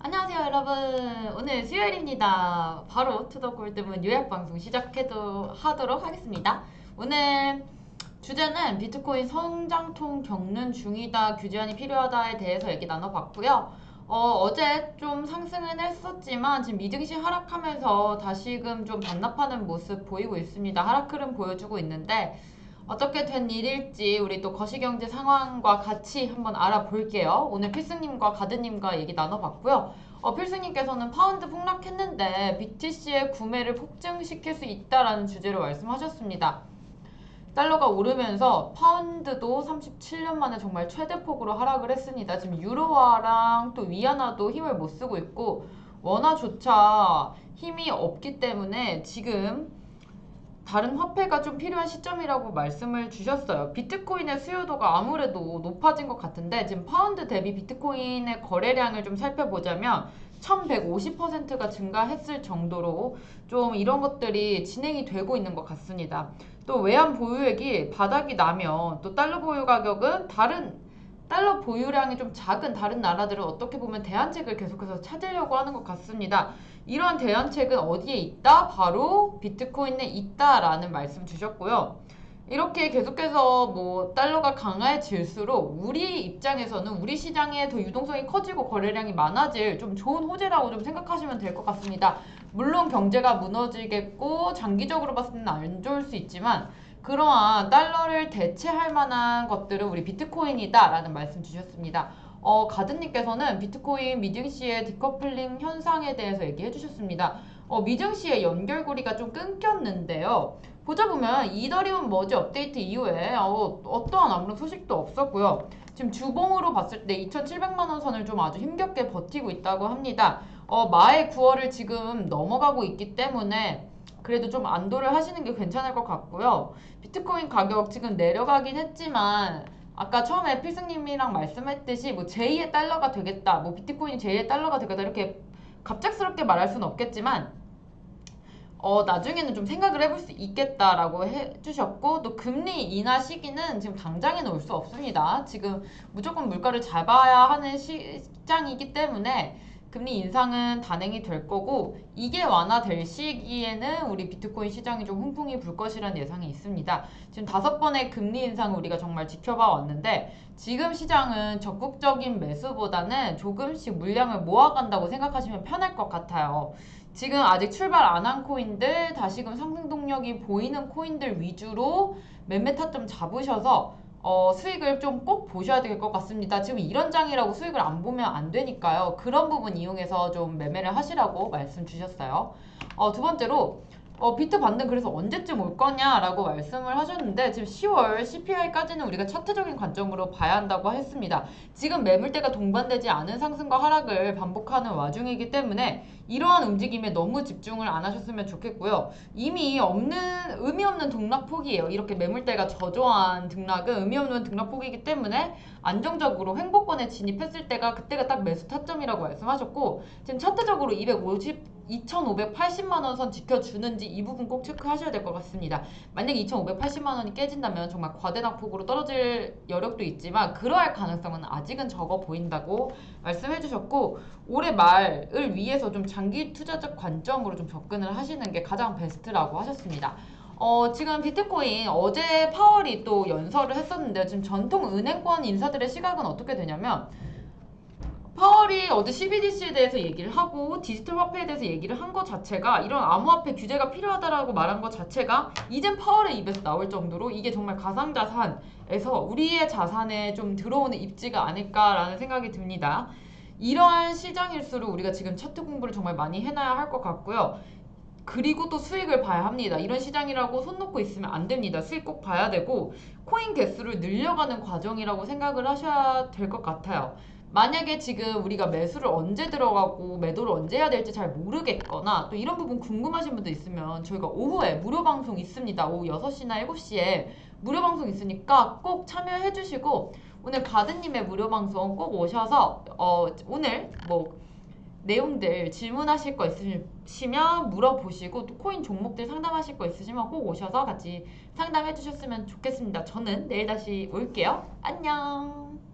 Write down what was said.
안녕하세요 여러분. 오늘 수요일입니다. 바로 투더 골드문 요약 방송 시작해도 하도록 하겠습니다. 오늘 주제는 비트코인 성장통 겪는 중이다 규제안이 필요하다에 대해서 얘기 나눠봤고요. 어, 제좀 상승은 했었지만 지금 미증시 하락하면서 다시금 좀 반납하는 모습 보이고 있습니다. 하락 흐름 보여주고 있는데 어떻게 된 일일지 우리 또 거시경제 상황과 같이 한번 알아볼게요. 오늘 필승님과 가드님과 얘기 나눠봤고요. 어, 필승님께서는 파운드 폭락했는데 BTC의 구매를 폭증시킬 수 있다라는 주제로 말씀하셨습니다. 달러가 오르면서 파운드도 37년 만에 정말 최대폭으로 하락을 했습니다. 지금 유로화랑 또 위안화도 힘을 못 쓰고 있고 원화조차 힘이 없기 때문에 지금 다른 화폐가 좀 필요한 시점이라고 말씀을 주셨어요. 비트코인의 수요도가 아무래도 높아진 것 같은데 지금 파운드 대비 비트코인의 거래량을 좀 살펴보자면 1150%가 증가했을 정도로 좀 이런 것들이 진행이 되고 있는 것 같습니다. 또 외환 보유액이 바닥이 나면 또 달러 보유 가격은 다른 달러 보유량이 좀 작은 다른 나라들은 어떻게 보면 대안책을 계속해서 찾으려고 하는 것 같습니다. 이러한 대안책은 어디에 있다? 바로 비트코인에 있다라는 말씀 주셨고요. 이렇게 계속해서 뭐 달러가 강해질수록 우리 입장에서는 우리 시장에 더 유동성이 커지고 거래량이 많아질 좀 좋은 호재라고 좀 생각하시면 될 것 같습니다. 물론 경제가 무너지겠고 장기적으로 봤을 때는 안 좋을 수 있지만 그러한 달러를 대체할 만한 것들은 우리 비트코인이다 라는 말씀 주셨습니다. 어, 가드님께서는 비트코인 미증시의 디커플링 현상에 대해서 얘기해 주셨습니다. 어, 미증시의 연결고리가 좀 끊겼는데요. 보자 보면 이더리움 머지 업데이트 이후에 어, 어떠한 아무런 소식도 없었고요. 지금 주봉으로 봤을 때 2,700만 원 선을 좀 아주 힘겹게 버티고 있다고 합니다. 어, 마의 9월을 지금 넘어가고 있기 때문에 그래도 좀 안도를 하시는 게 괜찮을 것 같고요. 비트코인 가격 지금 내려가긴 했지만 아까 처음에 필승님이랑 말씀했듯이 뭐 제2의 달러가 되겠다, 뭐 비트코인이 제2의 달러가 되겠다 이렇게 갑작스럽게 말할 수는 없겠지만 어, 나중에는 좀 생각을 해볼 수 있겠다라고 해주셨고, 또 금리 인하 시기는 지금 당장에는 올 수 없습니다. 지금 무조건 물가를 잡아야 하는 시장이기 때문에 금리 인상은 단행이 될 거고, 이게 완화될 시기에는 우리 비트코인 시장이 좀 훈풍이 불 것이라는 예상이 있습니다. 지금 다섯 번의 금리 인상을 우리가 정말 지켜봐 왔는데, 지금 시장은 적극적인 매수보다는 조금씩 물량을 모아간다고 생각하시면 편할 것 같아요. 지금 아직 출발 안 한 코인들, 다시금 상승 동력이 보이는 코인들 위주로 매매 타점 잡으셔서 어, 수익을 좀 꼭 보셔야 될 것 같습니다. 지금 이런 장이라고 수익을 안 보면 안 되니까요. 그런 부분 이용해서 좀 매매를 하시라고 말씀 주셨어요. 어, 두 번째로 어, 비트 반등 그래서 언제쯤 올 거냐라고 말씀을 하셨는데 지금 10월 CPI까지는 우리가 차트적인 관점으로 봐야 한다고 했습니다. 지금 매물대가 동반되지 않은 상승과 하락을 반복하는 와중이기 때문에 이러한 움직임에 너무 집중을 안 하셨으면 좋겠고요. 이미 없는 의미 없는 등락폭이에요. 이렇게 매물대가 저조한 등락은 의미 없는 등락폭이기 때문에 안정적으로 행보권에 진입했을 때가 그때가 딱 매수 타점이라고 말씀하셨고 지금 차트적으로 250 2,580만 원 선 지켜주는지 이 부분 꼭 체크하셔야 될 것 같습니다. 만약에 2,580만 원이 깨진다면 정말 과대낙폭으로 떨어질 여력도 있지만 그러할 가능성은 아직은 적어 보인다고 말씀해 주셨고 올해 말을 위해서 좀 장기 투자적 관점으로 좀 접근을 하시는 게 가장 베스트라고 하셨습니다. 어, 지금 비트코인 어제 파월이 또 연설을 했었는데 지금 전통 은행권 인사들의 시각은 어떻게 되냐면 파월이 어제 CBDC에 대해서 얘기를 하고 디지털 화폐에 대해서 얘기를 한 것 자체가 이런 암호화폐 규제가 필요하다라고 말한 것 자체가 이젠 파월의 입에서 나올 정도로 이게 정말 가상자산에서 우리의 자산에 좀 들어오는 입지가 아닐까라는 생각이 듭니다. 이러한 시장일수록 우리가 지금 차트 공부를 정말 많이 해놔야 할 것 같고요. 그리고 또 수익을 봐야 합니다. 이런 시장이라고 손 놓고 있으면 안 됩니다. 수익 꼭 봐야 되고 코인 개수를 늘려가는 과정이라고 생각을 하셔야 될 것 같아요. 만약에 지금 우리가 매수를 언제 들어가고 매도를 언제 해야 될지 잘 모르겠거나 또 이런 부분 궁금하신 분도 있으면 저희가 오후에 무료 방송 있습니다. 오후 6시나 7시에 무료 방송 있으니까 꼭 참여해 주시고 오늘 가드님의 무료 방송 꼭 오셔서 어 오늘 뭐 내용들 질문하실 거 있으시면 물어보시고 또 코인 종목들 상담하실 거 있으시면 꼭 오셔서 같이 상담해 주셨으면 좋겠습니다. 저는 내일 다시 올게요. 안녕.